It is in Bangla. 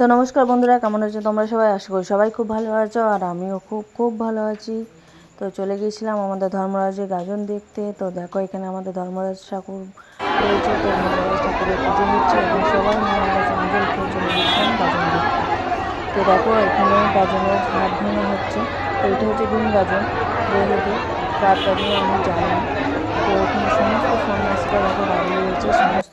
তো নমস্কার বন্ধুরা, কেমন আছো তোমরা সবাই? আশা করি সবাই খুব ভালো আছো আর আমিও খুব খুব ভালো আছি। তো চলে গিয়েছিলাম আমাদের ধর্মরাজের গাজন দেখতে। তো দেখো, এখানে আমাদের ধর্মরাজ ঠাকুর রয়েছে। তো ধর্মরাজ ঠাকুরের পুজো হচ্ছে এবং সবাই মহারাজ খেয়ে চলে গেছিলাম গাজন দেখতে। তো দেখো, এখানে গাজনের হাত ভাঙা হচ্ছে। তো এটা হচ্ছে দিন গাজন, যেহেতু রাত আমি জানি তো এখানে সমস্ত সন্ন্যাসীরা দেখো দাঁড়িয়ে রয়েছে, সমস্ত